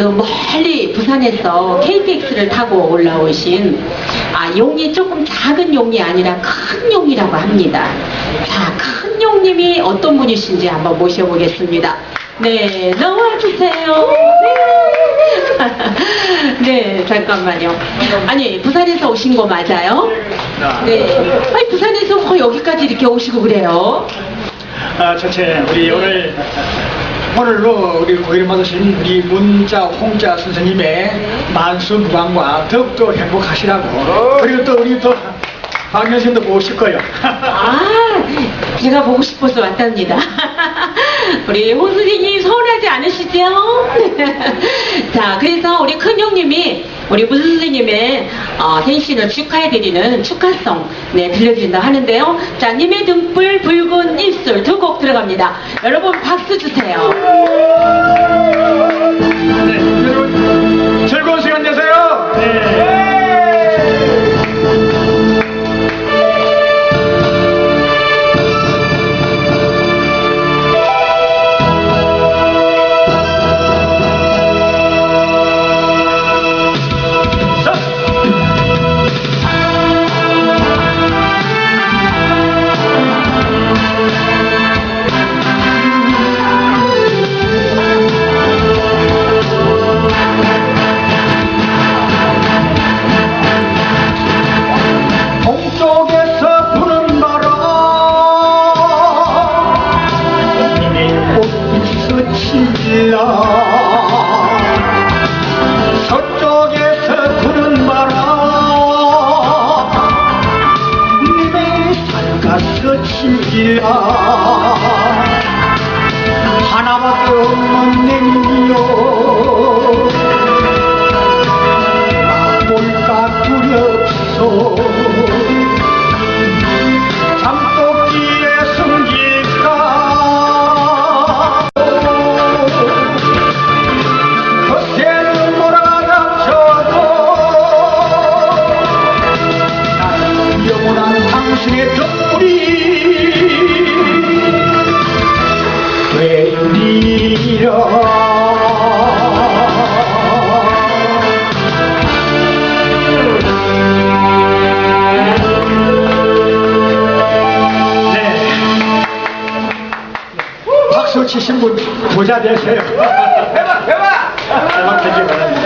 그 멀리 부산에서 KTX를 타고 올라오신 아 용이 조금 작은 용이 아니라 큰 용이라고 합니다. 자, 큰 용님이 어떤 분이신지 한번 모셔보겠습니다. 네, 나와주세요. 네. 네, 잠깐만요. 아니, 부산에서 오신 거 맞아요? 네. 아니, 부산에서 뭐 여기까지 이렇게 오시고 그래요? 아, 첫째, 우리 오늘, 오늘로 우리 고기를 받으신 우리 문자, 홍자 선생님의 만수 무강과 더욱더 행복하시라고. 그리고 또 우리 또 박연신도 보고 싶고요. 아, 제가 보고 싶어서 왔답니다. 우리 홍 선생님 서운하지 않으시죠? 자, 그래서 우리 큰 형님이 우리 문 선생님의 어, 생신을 축하해드리는 축하성 네, 들려드린다 하는데요. 자, 님의 등불 붉은 입술 두 곡 들어갑니다. 여러분 박수 주세요. 스치라 하나밖에 없는 냉이요 뭘까 두렵소 잠도끼에 숨길까? 거센 몰아닥쳐도 나는 영원한 당신의 네. 네. 박수 치신 분 부자 되세요. 대박 대박! 대박 대박! 되기 바랍니다.